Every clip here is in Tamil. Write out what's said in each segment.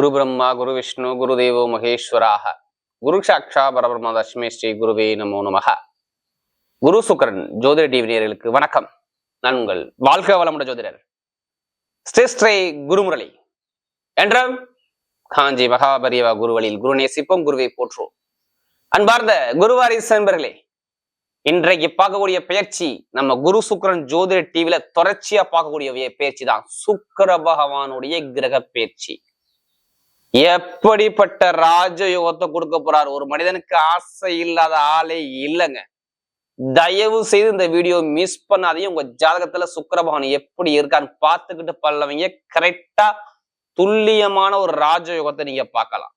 குரு பிரம்மா குரு விஷ்ணு குரு தேவோ மகேஸ்வராக. குரு சாட்சா பரபிரம்ம தஷ்மே ஸ்ரீ குருவே நமோ நமக. குரு சுக்கரன் ஜோதிட டிவி வணக்கம். நான் உங்கள் வாழ்க வளமுட ஜோதிடர் ஸ்ரீ ஸ்ரீ குருமுரளி. என்ற காஞ்சி மகாபரியவா குருவழியில் குரு நேசிப்போம் குருவை போற்றுவோம். அன்பார்ந்த குருவாரி சென்பர்களே இன்றைக்கு பார்க்கக்கூடிய பயிற்சி நம்ம குரு சுக்கரன் ஜோதிட டிவியில தொடர்ச்சியா பார்க்கக்கூடிய பயிற்சி தான். சுக்கர பகவானுடைய கிரக பயிற்சி எப்படிப்பட்ட ராஜயோகத்தை கொடுக்க போறார்? ஒரு மனிதனுக்கு ஆசை இல்லாத ஆளே இல்லைங்க. தயவு செய்து இந்த வீடியோ மிஸ் பண்ணாதையும் உங்க ஜாதகத்துல சுக்கரபகவான் எப்படி இருக்கான்னு பார்த்துக்கிட்டு பல்லவங்க கரெக்டா துல்லியமான ஒரு ராஜயோகத்தை நீங்க பார்க்கலாம்.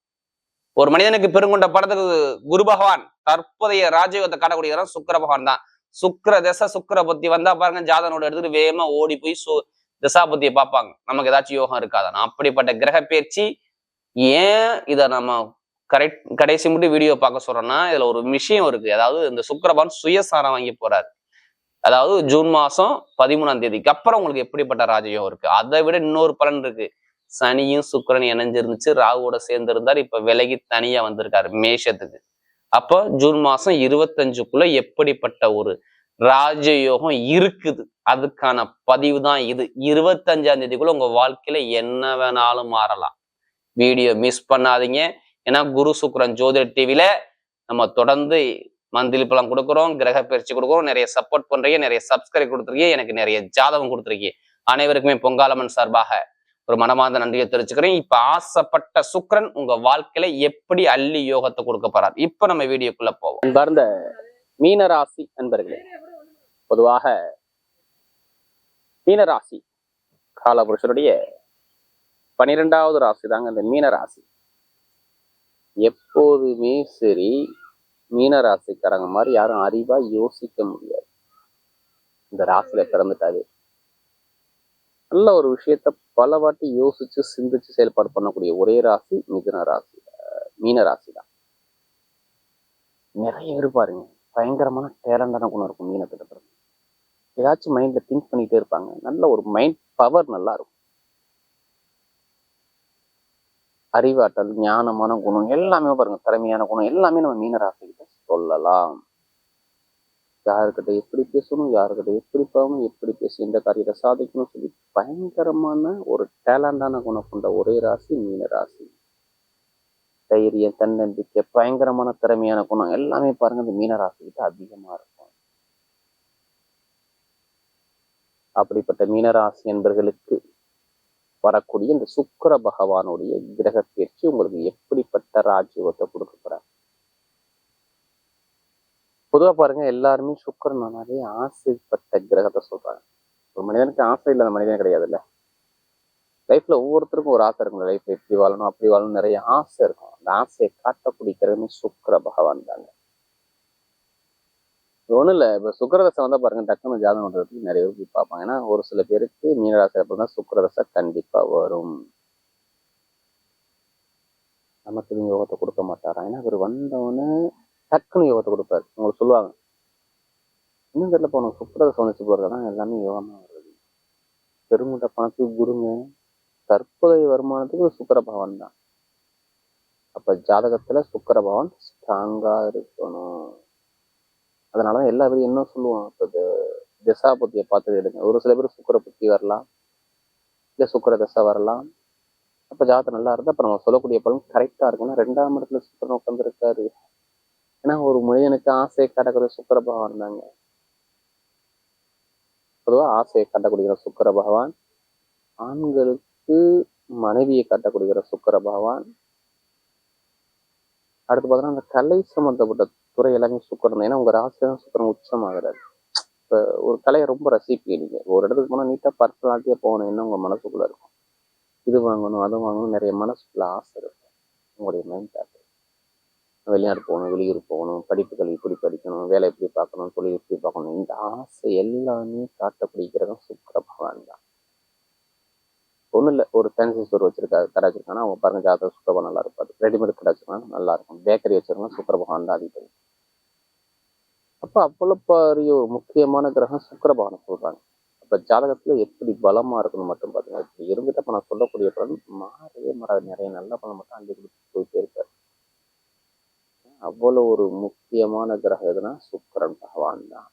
ஒரு மனிதனுக்கு பெருங்கொண்ட படத்துக்கு குரு பகவான் தற்போதைய ராஜயோகத்தை காட்டக்கூடிய சுக்கர பகவான் தான். சுக்கர தசை சுக்கர புத்தி வந்தா பாருங்க ஜாதனோட எடுத்துட்டு வேகமா ஓடி போய் சு தசாபுத்தியை பார்ப்பாங்க. நமக்கு ஏதாச்சும் யோகம் இருக்காதான் அப்படிப்பட்ட கிரக பயிற்சி ஏன் இதை நம்ம கரெக்ட் கடைசி மட்டும் வீடியோ பார்க்க சொல்றோம்னா இதுல ஒரு விஷயம் இருக்கு. அதாவது இந்த சுக்கரபான் சுயசாரம் வாங்கி போறாரு. அதாவது ஜூன் மாசம் பதிமூணாம் தேதிக்கு அப்புறம் உங்களுக்கு எப்படிப்பட்ட ராஜயோகம் இருக்கு? அதை விட இன்னொரு பலன் இருக்கு. சனியும் சுக்கரன் இணைஞ்சிருந்துச்சு. ராகுவோட சேர்ந்து இருந்தார் இப்ப விலகி தனியா வந்திருக்காரு மேஷத்துக்கு. அப்போ ஜூன் மாசம் இருபத்தஞ்சுக்குள்ள எப்படிப்பட்ட ஒரு ராஜயோகம் இருக்குது? அதுக்கான பதிவு தான் இது. இருபத்தஞ்சாம் தேதிக்குள்ள உங்க வாழ்க்கையில என்ன வேணாலும் மாறலாம். வீடியோ மிஸ் பண்ணாதீங்க. ஏன்னா குரு சுக்ரன் ஜோதிட டிவில நம்ம தொடர்ந்து மந்திலி பழம் கொடுக்குறோம் கிரக பயிற்சி கொடுக்குறோம் நிறைய சப்போர்ட் பண்றீங்க நிறைய சப்ஸ்கிரைப் கொடுத்துருக்கீங்க எனக்கு நிறைய ஜாதகம் கொடுத்துருக்கீங்க. அனைவருக்குமே பொங்காலம்மன் சார்பாக ஒரு மனமார்ந்த நன்றியை தெரிவிச்சுக்கிறேன். இப்ப ஆசைப்பட்ட சுக்ரன் உங்க வாழ்க்கையில எப்படி அள்ளி யோகத்தை கொடுக்க போறார்? இப்ப நம்ம வீடியோக்குள்ள போவோம். பார்ந்த மீனராசி நண்பர்களே பொதுவாக மீனராசி காலபுருஷருடைய பனிரெண்டாவது ராசி தாங்க இந்த மீனராசி எப்போதுமே சரி மீனராசிக்காரங்க மாதிரி யாரும் அறிவா யோசிக்க முடியாது. இந்த ராசியில பிறந்துட்டாரு நல்ல ஒரு விஷயத்த பல வாட்டி யோசிச்சு சிந்திச்சு செயல்பாடு பண்ணக்கூடிய ஒரே ராசி மிதுன ராசி மீன ராசி தான். நிறைய பேர் பாருங்க பயங்கரமான டேலண்டான குணம் இருக்கும் மீனத்துல பிறகு ஏதாச்சும் மைண்ட்ல திங்க் பண்ணிட்டே இருப்பாங்க. நல்ல ஒரு மைண்ட் பவர் நல்லா இருக்கும். அறிவாற்றல் ஞானமான குணம் எல்லாமே பாருங்க. திறமையான குணம் எல்லாமே நம்ம மீனராசிக்கிட்ட சொல்லலாம். யாருக்கிட்ட எப்படி பேசணும் யாருக்கிட்ட எப்படி போகணும் எப்படி பேசி இந்த காரியத்தை சாதிக்கணும் சொல்லி பயங்கரமான ஒரு டேலண்டான குணம் கொண்ட ஒரே ராசி மீன ராசி தைரியம் தன்னம்பிக்கை பயங்கரமான திறமையான குணம் எல்லாமே பாருங்க இந்த மீன ராசிக்கிட்ட அதிகமா இருக்கும். அப்படிப்பட்ட மீனராசி என்பர்களுக்கு வரக்கூடிய இந்த சுக்கிர பகவானுடைய கிரக பயிற்சி உங்களுக்கு எப்படிப்பட்ட ராஜ்யோகத்தை கொடுக்க போறார்? பொதுவா பாருங்க எல்லாருமே சுக்கரனாலே ஆசைப்பட்ட கிரகத்தை சொல்றாங்க. ஒரு மனிதனுக்கு ஆசை இல்லாத மனிதன் கிடையாதுல்ல. லைஃப்ல ஒவ்வொருத்தருக்கும் ஒரு ஆசை இருக்கும் லைஃப்ல எப்படி வாழணும் அப்படி வாழணும் நிறைய ஆசை இருக்கும். அந்த ஆசையை காட்டக்கூடிய கிரகமே சுக்கர பகவான் தாங்க. ஒன்றும் இல்லை. இப்போ சுக்கரதசை வந்தா பாருங்க டக்குனு ஜாதகம் பண்றதுக்கு நிறைய பேர் போய் பார்ப்பாங்க. ஏன்னா ஒரு சில பேருக்கு மீனராசி அப்படின்னா சுக்கரதசை கண்டிப்பா வரும். நமக்கு யோகத்தை கொடுக்க மாட்டாரா? ஏன்னா அவர் வந்தவொடனே டக்குனு யோகத்தை கொடுப்பாரு. உங்களுக்கு சொல்லுவாங்க. இன்னும் தெரியல போனோம் சுக்கரதசை வந்துச்சு போறதுனா எல்லாமே யோகமாக வருது. பெருமுட்ட பணத்துக்கு குருங்க. தற்போதைய வருமானத்துக்கு சுக்கர பகவான் தான். அப்ப ஜாதகத்துல சுக்கர பகவான் ஸ்ட்ராங்கா இருக்கணும். அதனாலதான் எல்லா பேரும் என்ன சொல்லுவோம் இப்போ திசா புத்தியை பார்த்து எடுங்க. ஒரு சில பேர் சுக்கரை புத்தி வரலாம். இல்லை சுக்கர தசை வரலாம். அப்ப ஜாதகம் நல்லா இருந்தால் அப்ப நம்ம சொல்லக்கூடிய பலன் கரெக்டா இருக்குன்னா ரெண்டாம் இடத்துல சுக்கரன் உட்காந்துருக்காரு ஏன்னா ஒரு மனிதனுக்கு ஆசையை காட்டக்கூடிய சுக்கர பகவான் தாங்க. பொதுவா ஆசையை காட்டக்கூடிய சுக்கர பகவான். ஆண்களுக்கு மனைவியை காட்டக்கூடிய சுக்கர பகவான். அடுத்து பார்த்தோன்னா அந்த கலை சம்மந்தப்பட்ட துறை எல்லாமே சுக்கரம் தான். ஏன்னா உங்க ராசி தான் சுக்கரன் உச்சமாகிறாரு இப்போ ஒரு கலையை ரொம்ப ரசிப்பீங்க நீங்கள் ஒரு இடத்துக்கு போனால் நீட்டாக பர்சனாலிட்டியாக போகணும். என்ன உங்க மனசுக்குள்ள இருக்கும்? இது வாங்கணும் அது வாங்கணும் நிறைய மனசுக்குள்ள ஆசை இருக்கும். உங்களுடைய மைண்ட் தாட் வெளிநாடு போகணும் வெளியூர் போகணும் படிப்புகள் இப்படி படிக்கணும் வேலை எப்படி பார்க்கணும் தொழில் எப்படி பார்க்கணும். இந்த ஆசை எல்லாமே காட்டப்பிடிக்கிறதும் சுக்கர பகவான் தான். ஒன்றும் இல்லை. ஒரு ஃபேன்சி ஸ்டோர் வச்சிருக்காரு கடை வச்சிருக்காங்கன்னா அவங்க பாருங்க ஜாதக சுக்கரபா நல்லா இருப்பாரு ரெடிமேட் கடை வச்சிருக்காங்க நல்லா இருக்கும் பேக்கரி வச்சிருக்காங்க சுக்கர பகவான் தான் அதிபதி அப்போ அவ்வளோ பெரிய ஒரு முக்கியமான கிரகம் சுக்கர பகவான் சொல்றாங்க. அப்ப ஜாதகத்தில் ஜாதகத்துல எப்படி பலமா இருக்கணும் மட்டும் பார்த்தீங்கன்னா இப்படி இருந்துட்டு நான் சொல்லக்கூடிய பலன் மாறவே மாறாது. நிறைய நல்ல பலன் மட்டும் அள்ளி கொடுத்து போயிட்டே இருக்காரு. அவ்வளவு ஒரு முக்கியமான கிரகம் எதுனா சுக்கரன் பகவான் தான்.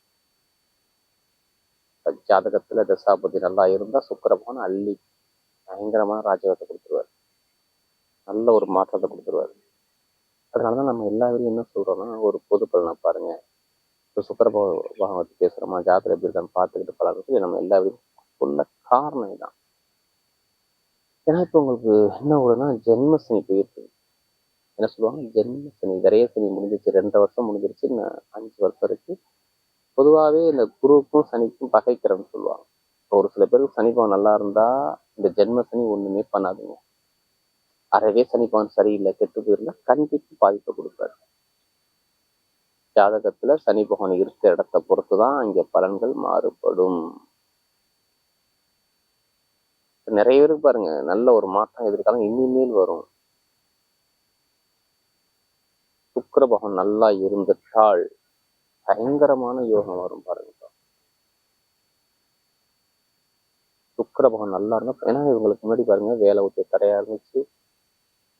ஜாதகத்துல தசாபதி நல்லா இருந்தா சுக்கரபகவான் அள்ளி பயங்கரமான ராஜகத்தை கொடுத்துருவாரு. நல்ல ஒரு மாற்றத்தை கொடுத்துருவாரு. அதனாலதான் நம்ம எல்லா என்ன சொல்றோம்னா ஒரு பொது பலனை பாருங்க. இப்போ சுக்கர பகவான் பத்தி பேசுறோமா எப்படி இருக்கான்னு பார்த்துக்கிட்டு பழக சொல்லி நம்ம எல்லா உள்ள காரணம் இதான். ஏன்னா இப்போ உங்களுக்கு என்ன ஒன்றுனா ஜென்ம சனி போயிருக்கு. என்ன சொல்லுவாங்க? ஜென்ம சனி. நிறைய சனி முடிஞ்சிச்சு ரெண்டரை வருஷம் முடிஞ்சிருச்சு. இன்னும் அஞ்சு வருஷம் இருக்கு. பொதுவாகவே இந்த குருவுக்கும் சனிக்கும் பகைக்கிறன்னு சொல்லுவாங்க. இப்போ ஒரு சில பேருக்கு சனிபவன் நல்லா இருந்தா இந்த ஜென்ம சனி ஒண்ணுமே பண்ணாதுங்க. அறவே சனிபவன் சரியில்லை கெட்டு போயிருந்தா கண்டிப்பா பாதிப்பை கொடுப்பாரு. ஜாதகத்துல சனி பகவான் இருக்கிற இடத்தை பொறுத்து தான் இங்க பலன்கள் மாறுபடும். நிறைய பேருக்கு பாருங்க நல்ல ஒரு மாற்றம் எதிர்காலம் இனிமேல் வரும். சுக்கர பகவான் நல்லா இருந்துட்டால் பயங்கரமான யோகம் வரும் பாருங்க. சுக்கர பகவான் நல்லா இருந்தா ஏன்னா இவங்களுக்கு முன்னாடி பாருங்க வேலை ஊற்றி தடையா இருந்துச்சு.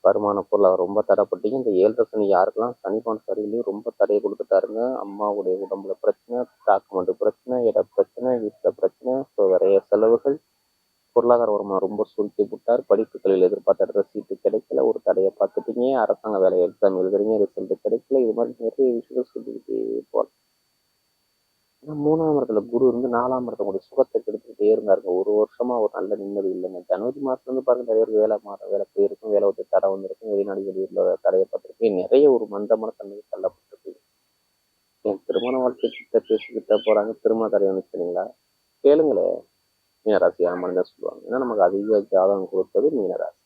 வருமான பொருளாக ரொம்ப தடைப்பட்டீங்க. இந்த ஏழரை சனி யாருக்கெல்லாம் சனிபான் சரியிலையும் ரொம்ப தடையை கொடுத்துட்டாருங்க. அம்மாவுடைய உடம்புல பிரச்சனை டாக்குமெண்ட் பிரச்சனை இட பிரச்சனை வீட்டில் பிரச்சனை ஸோ நிறைய செலவுகள். பொருளாதார வருமானம் ரொம்ப சுருக்கி விட்டார் படிப்புகளில் எதிர்பார்த்த இடத்துல சீட்டு கிடைக்கல. ஒரு தடையை பார்த்துட்டீங்க. அரசாங்க வேலை எக்ஸாம் எழுதுறீங்க. ரிசல்ட் கிடைக்கல. இது மாதிரி நிறைய விஷயங்கள் சொல்லிக்கிட்டே போகலாம் ஏன்னா மூணாம் இடத்துல குரு இருந்து நாலாம் இடத்துல கூட சுகத்தை கெடுத்து இருந்தாருங்க ஒரு வருஷமா ஒரு நல்ல நிம்மதி இல்லைங்க. ஜனவரி மாசத்துல இருந்து பாருங்க நிறைய வேலை மாற வேலை போயிருக்கும் வேலை ஒரு தடை வந்திருக்கும் வெளிநாடு வெளியூர்ல தடையை நிறைய ஒரு மந்தமான தன்மைக்கு தள்ளப்பட்டிருக்கு. என் திருமண வாழ்க்கை கிட்ட பேசிக்கிட்ட போறாங்க திருமண தடை வந்துச்சுங்களா கேளுங்களேன் கேளுங்களே. மீனராசி ஆமான்னு சொல்லுவாங்க. ஏன்னா நமக்கு அதிக ஜாதகம் கொடுத்தது மீனராசி.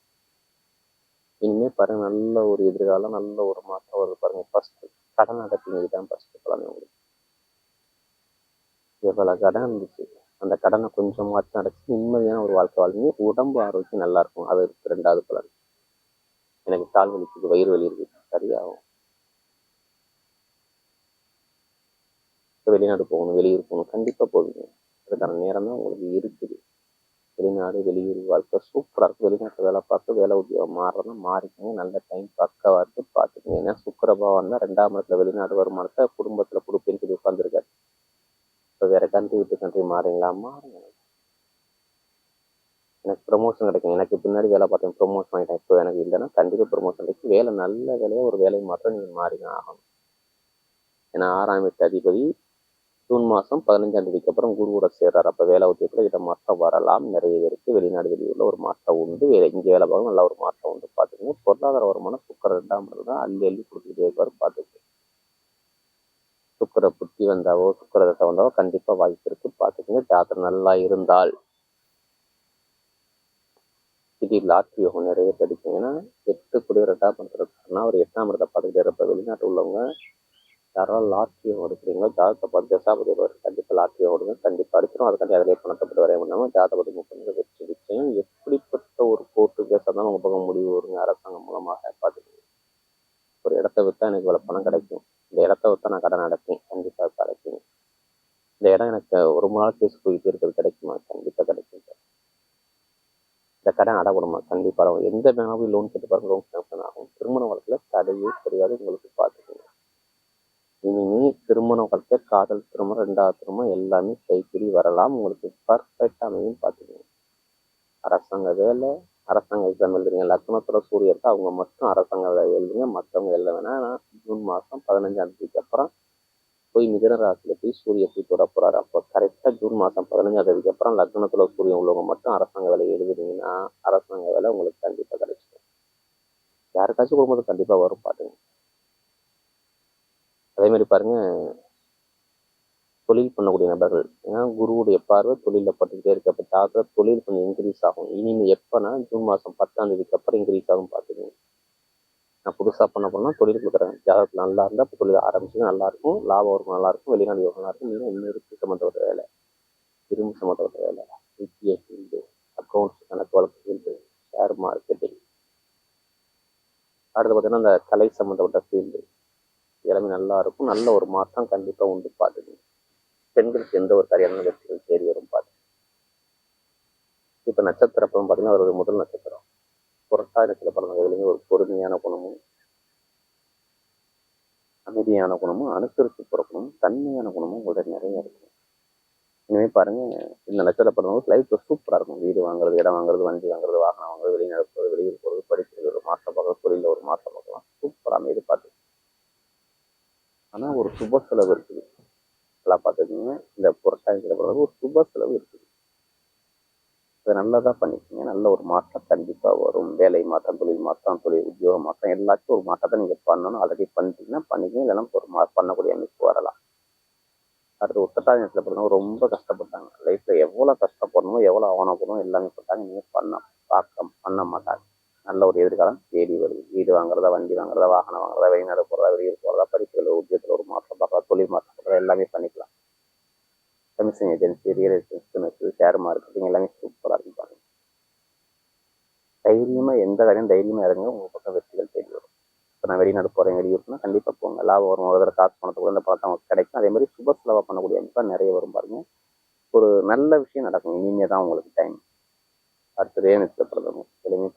இனிமே பாருங்க நல்ல ஒரு எதிர்காலம் நல்ல ஒரு மாற்றம் வருது பாருங்க. ஃபர்ஸ்ட் கடன் அடைப்பீங்க. தான் ஃபர்ஸ்ட் பலன் உங்களுக்கு. எவ்வளவு கடன் இருந்துச்சு. அந்த கடனை கொஞ்சமாச்சும் அடைச்சு நிம்மதியான ஒரு வாழ்க்கை வாழ்ந்து உடம்பு ஆரோக்கியம் நல்லா இருக்கும். அது இருக்கு ரெண்டாவது பலன். எனக்கு கால் வலிக்குது வயிறு வலி இருக்கு. சரியாகும். இப்ப வெளிநாடு போகணும் வெளியூர் போகணும். கண்டிப்பா போவீங்க. அதுக்கான நேரம் தான் உங்களுக்கு இருக்குது. வெளிநாடு வெளியூர் வாழ்க்கை சூப்பரா இருக்கு. வெளிநாட்டு வேலை பார்த்து வேலை உத்தியோகம் மாறுறதுனா மாறிக்கங்க. நல்ல டைம் பக்கவா இருக்கு பாத்துக்கங்க ஏன்னா சுக்கரபாவம் தான் ரெண்டாம் இடத்துல வெளிநாடு வருமானத்தை குடும்பத்துல கொடுப்பேன்னு சொல்லி உட்காந்துருக்காரு இப்போ வேற கண்ட்ரி விட்டு கண்ட்ரி மாறுங்களா? மாறுங்க எனக்கு ப்ரொமோஷன் கிடைக்கும். எனக்கு பின்னாடி வேலை பார்த்தேன் ப்ரொமோஷன் ஆகிட்டேன் இப்போ எனக்கு இல்லைன்னா கண்டிப்பாக ப்ரொமோஷன் கிடைக்கும். வேலை நல்ல வேலையாக ஒரு வேலை மாற்றம் நீங்கள் மாறிங்க ஆகணும். ஏன்னா ஆறாம் எட்டு அதிபதி ஜூன் மாதம் பதினஞ்சாம் தேதிக்கு அப்புறம் குருவோட சேர்றாரு. அப்போ வேலை உத்தியத்தில் இட மாற்றம் வரலாம். நிறைய பேருக்கு வெளிநாடு வெளியூரில் ஒரு மாற்றம் உண்டு. வேலை இங்கே வேலை பார்க்க நல்ல ஒரு மாற்றம் உண்டு. பார்த்துக்கோங்க. பொருளாதார வருமானம் சுக்கர் ரெண்டாம் தான் அள்ளி அள்ளி கொடுத்துக்கிட்டே இருப்பார். பார்த்துக்கோங்க. சுக்கர புத்தி வந்தாவோ சுக்கர தசை வந்தாவோ கண்டிப்பா வாய்ப்பு இருக்கு. பாத்துக்கோங்க ஜாதகம் நல்லா இருந்தால். திடீர் லாட்ரி யோகம் நிறைய கிடைக்கும் எட்டு குடி ரெண்டாம் ஒரு எட்டாம் இடத்தை பார்த்துக்கிட்டே இருப்ப வெளிநாட்டு உள்ளவங்க யாராவது லாட்ரி யோகம் எடுக்கிறீங்களோ ஜாதகத்தை பார்த்து தசாபதி கண்டிப்பா லாட்ரி யோகம் எடுங்க. கண்டிப்பா அடிச்சிடும் அதுக்காண்டி அதிலே பணத்தை போட்டு வரைய பண்ணாம ஜாதகத்தை முப்பது வெற்றி நிச்சயம். எப்படிப்பட்ட ஒரு கோர்ட்டு கேஸ் இருந்தாலும் உங்க பக்கம் முடிவு வருங்க அரசாங்கம் மூலமாக பார்த்துக்கோங்க. ஒரு இடத்த விற்றா எனக்கு இவ்வளோ பணம் கிடைக்கும். இந்த இடத்த நான் கடன் அடைப்பேன். கண்டிப்பா கிடைக்கும். இந்த இடம் எனக்கு ஒரு நாள் கேஸ் போயிட்டு இருக்கிறது கிடைக்குமா? கண்டிப்பா கிடைக்கும். சார் இந்த கடன் அடவிடுமா கண்டிப்பா எந்த பேங்க்ல போய் லோன் கேட்டு பாருங்க லோன் சாங்ஷன் ஆகும். திருமண வழக்கில் தடையே கிடையாது உங்களுக்கு பார்த்துக்கோங்க. இனிமே திருமண வழக்கில் காதல் திருமணம் ரெண்டாவது திருமணம் எல்லாமே கைப்பிடி வரலாம். உங்களுக்கு பர்ஃபெக்ட் அமையும் பார்த்துக்கோங்க. அரசாங்க வேலை அரசாங்க எக்ஸாம் எழுதுறீங்க. லக்னத்துல சூரிய இருக்கா. அவங்க மட்டும் அரசாங்க வேலை எழுதுங்க. மற்றவங்க எழுத வேணா ஜூன் மாசம் பதினஞ்சாம் தேதிக்கு அப்புறம் போய் மிதன ராசியில் போய் சூரிய போய் தொட போறாரு. அப்போ கரெக்டாக ஜூன் மாதம் பதினஞ்சாம் தேதிக்கு அப்புறம் லக்னத்துல சூரியன் உள்ளவங்க மட்டும் அரசாங்க வேலை எழுதுனீங்கன்னா அரசாங்க வேலை உங்களுக்கு கண்டிப்பா கிடைச்சிடும். யாருக்காச்சும் குடும்பத்துக்கு கண்டிப்பா வரும் பாருங்க. அதே மாதிரி பாருங்க தொழில் பண்ணக்கூடிய நபர்கள். ஏன்னா குருவுடைய பார்வை தொழில பட்டுக்கிட்டே இருக்கு. அப்போ ஜாதக தொழில் கொஞ்சம் இன்க்ரீஸ் ஆகும். இனிமேல் எப்போனா ஜூன் மாதம் பத்தாம் தேதிக்கு அப்புறம் இன்க்ரீஸ் ஆகும் பார்த்துக்கோங்க. நான் புதுசா பண்ண போனால் தொழில் கொடுக்குறேன். ஜாதகத்துல நல்லா இருந்தால் இப்போ தொழில் ஆரம்பிச்சு நல்லா இருக்கும். லாபம் வரும் நல்லா இருக்கும். வெளிநாடு யோகம் நல்லா இருக்கும். இன்னும் இன்னொரு சம்மந்தப்பட்ட வேலை. இரும்பு சம்மந்தப்பட்ட வேலை. வித்திய ஃபீல்டு அக்கௌண்ட்ஸ் கணக்கு வழக்கு ஃபீல்டு ஷேர் மார்க்கெட்டிங் அடுத்து பார்த்தீங்கன்னா அந்த கலை சம்மந்தப்பட்ட ஃபீல்டு எல்லாமே நல்லா இருக்கும். நல்ல ஒரு மாற்றம் கண்டிப்பாக உண்டு பார்த்து பெண்களுக்கு எந்த ஒரு சரியான வெற்றிகள் தேடி வரும் பார்த்து இப்போ நட்சத்திரம் பார்த்தீங்கன்னா அவர் முதல் நட்சத்திரம். புரட்டா நட்சத்திரம் பிறந்தவர்களுமே ஒரு பொறுமையான குணமும் அமைதியான குணமும் அனுசரித்து பிறக்கணும் தன்மையான குணமும் உங்கள்ட்ட நிறைய இருக்கும் இனிமே பாருங்க இந்த நட்சத்திர பிறந்தவங்க லைஃப்ல சூப்பராக இருக்கும். வீடு வாங்குறது இடம் வாங்குறது வண்டி வாங்குறது வாகனம் வாங்குறது வெளிநாடு போகிறது வெளியூர் போகிறது படிக்கிறது ஒரு மாசம் பார்க்கலாம் தொழிலில் ஒரு மாசம் பார்க்கலாம். சூப்பராக அமைதி பார்த்து ஆனால் ஒரு சுப செலவு இருக்குது. நல்லா பார்த்துக்கோங்க. இந்த புரட்டாதி ஒரு சுப செலவு இருக்குது. அதை தான் பண்ணிக்கோங்க. நல்ல ஒரு மாற்றம் கண்டிப்பா வரும். வேலை மாற்றம் தொழில் மாற்றம் தொழில் உத்தியோக மாற்றம் எல்லாத்தையும் ஒரு மாற்றத்தை நீங்க பண்ணணும். ஆல்ரெடி பண்ணிட்டீங்கன்னா பண்ணிக்கங்க. இல்லைன்னா ஒரு மா பண்ணக்கூடிய அமைப்பு வரலாம். அடுத்து உத்தட்டாதி நேரத்தில் பிறந்தவங்க ரொம்ப கஷ்டப்பட்டாங்க. லைஃப்ல எவ்வளவு கஷ்டப்படணும் எவ்வளவு ஆவணப்படணும் எல்லாமே பட்டாங்க. நீங்க பண்ண பார்க்க பண்ண மாட்டாங்க. நல்ல ஒரு எதிர்காலம் தேடி வருது. வீடு வாங்குறதா வண்டி வாங்குறதா வாகனம் வாங்குறதா வெளிநாடு போறதா வெளியூர் போறதா படிப்புகள் உத்தியோகத்துல ஒரு மாற்றம் பார்க்கறதா தொழில் மாற்றம் பார்க்கறதா எல்லாமே பண்ணிக்கலாம். Commission agency real estate share marketing எல்லாமே சூப்பராக இருக்கும் பாருங்க. தைரியமாக எந்த காரியம் தைரியமாக இறங்க உங்கள் பக்கம் வெற்றிகள் தேடி வரும். இப்போ நான் வெளிநாடு போறேன் வெளியூர்னா கண்டிப்பாக போங்க. லாபம் வரும் ஒரு தடவை காசு பணத்தை கூட இந்த பணத்தை அவங்களுக்கு கிடைக்கும். அதே மாதிரி சுப செலவாக பண்ணக்கூடிய அமைப்பாக நிறைய வரும் பாருங்க. ஒரு நல்ல விஷயம் நடக்கும். இனிமே தான் உங்களுக்கு டைம் அடுத்ததே நிறுத்தப்படுறவங்க எல்லாமே எதுவுமே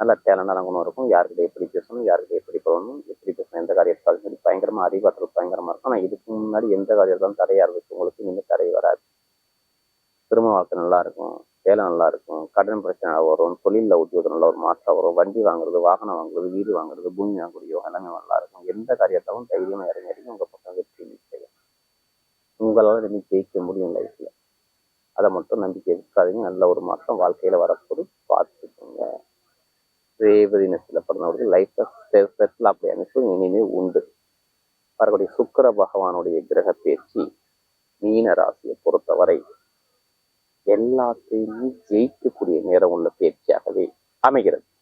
நல்ல டேலண்டான குணம் இருக்கும். யார்கிட்ட எப்படி பேசணும் யார்கிட்ட எப்படி போகணும் எப்படி பேசணும் எந்த காரியத்தாலும் சரி பயங்கரமாக அறிவாற்றல் பயங்கரமாக இருக்கும். ஆனால் இதுக்கு முன்னாடி எந்த காரியத்தாலும் தடையாக இருந்துச்சு. உங்களுக்கு இனிமேல் தடை வராது. திருமண வாழ்க்கை நல்லா இருக்கும். வேலை நல்லா இருக்கும். கடன் பிரச்சனை வரும். தொழிலில் உத்தியோகம் நல்ல ஒரு மாற்றம் வரும். வண்டி வாங்குறது வாகனம் வாங்குறது வீடு வாங்குறது பூமி வாங்குறது யோகம் எல்லாமே நல்லா இருக்கும். எந்த காரியத்தாலும் தைரியமாக இறங்கி உங்கள் பக்கம் வெற்றி நிச்சயம். உங்களால் இனி ஜெயிக்க முடியும் லைஃப்ல அதை மட்டும் நம்பிக்கை இருக்காதீங்க நல்ல ஒரு மாற்றம் வாழ்க்கையில் வரப்போது பார்த்துக்கோங்க. ரேவதி பிறந்தவர்கள் லைஃப்பில் செட்டில் அப்படி அமைப்பு இனிமே உண்டு. வரக்கூடிய சுக்கிர பகவானுடைய கிரக பயிற்சி மீன ராசியை பொறுத்தவரை எல்லாத்தையுமே ஜெயிக்கக்கூடிய நேரம் உள்ள பயிற்சியாகவே அமைகிறது.